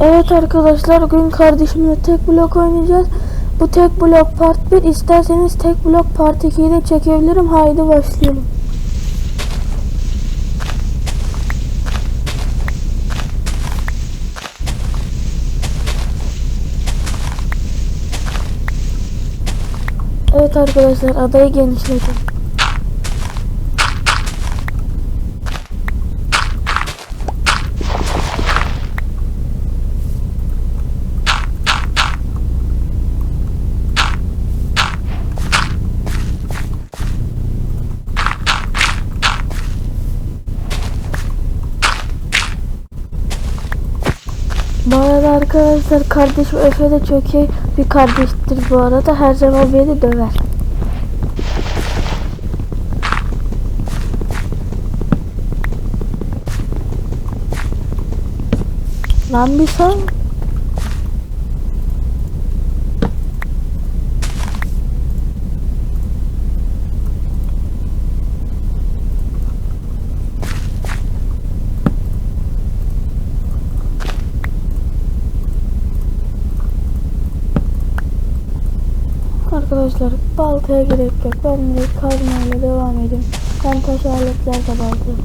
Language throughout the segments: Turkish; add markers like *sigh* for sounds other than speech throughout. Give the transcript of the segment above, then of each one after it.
Evet arkadaşlar bugün kardeşimle tek blok oynayacağız. Bu tek blok part 1 isterseniz tek blok part 2'yi de çekebilirim. Haydi başlayalım. Evet arkadaşlar adayı genişletin. Bu arada arkadaşlar kardeşim Efe de çok iyi bir kardeştir bu arada. Her zaman beni döver. Lan bir sen. Arkadaşlar baltaya gerek yok. Ben de kazmayla devam edeyim. Ben taş aletlerle baltayım.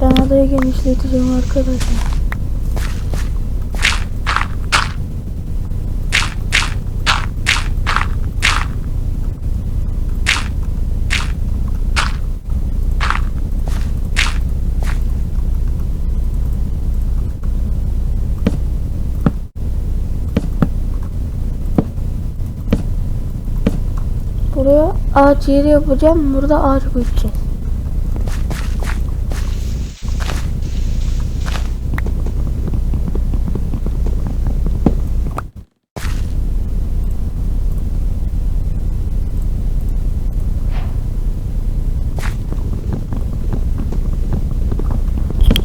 Ben adayı genişleteceğim arkadaşlar. Buraya ağaç yeri yapacağım. Burada ağaç.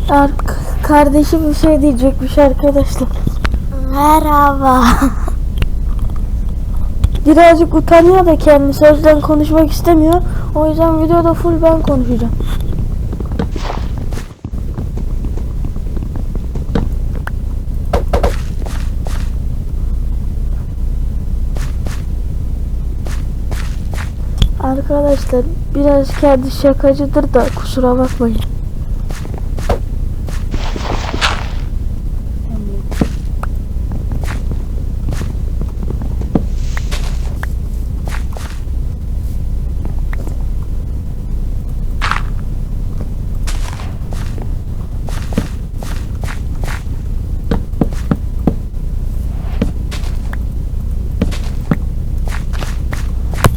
Ark kardeşim bir şey diyecekmiş arkadaşlar. Merhaba. *laughs* Birazcık utanıyor da kendisi o konuşmak istemiyor. O yüzden videoda full ben konuşacağım. Arkadaşlar biraz kendi şakacıdır da kusura bakmayın.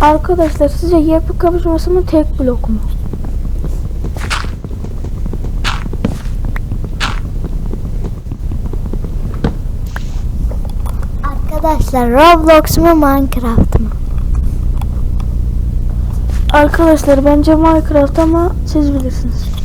Arkadaşlar sizce yapı kapışması mı tek blok mu? Arkadaşlar Roblox mu Minecraft mı? Arkadaşlar bence Minecraft ama siz bilirsiniz.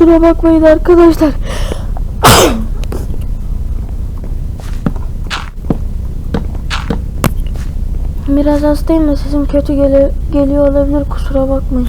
Kusura bakmayın arkadaşlar. *coughs* Biraz hastayım da sesim kötü geli- geliyor olabilir kusura bakmayın.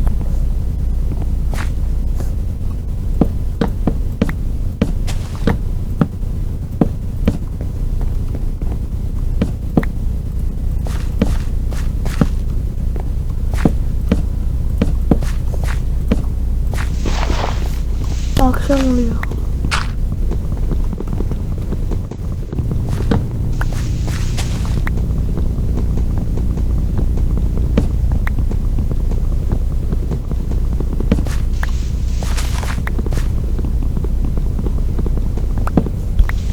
Akşam oluyor.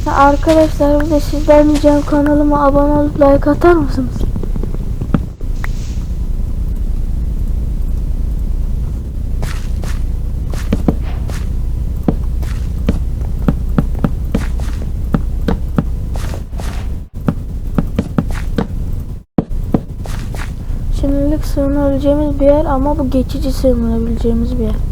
Arkadaşlar bir de sizden ricam kanalıma abone olup like atar mısınız? Şimdilik sığınabileceğimiz bir yer ama bu geçici sığınabileceğimiz bir yer.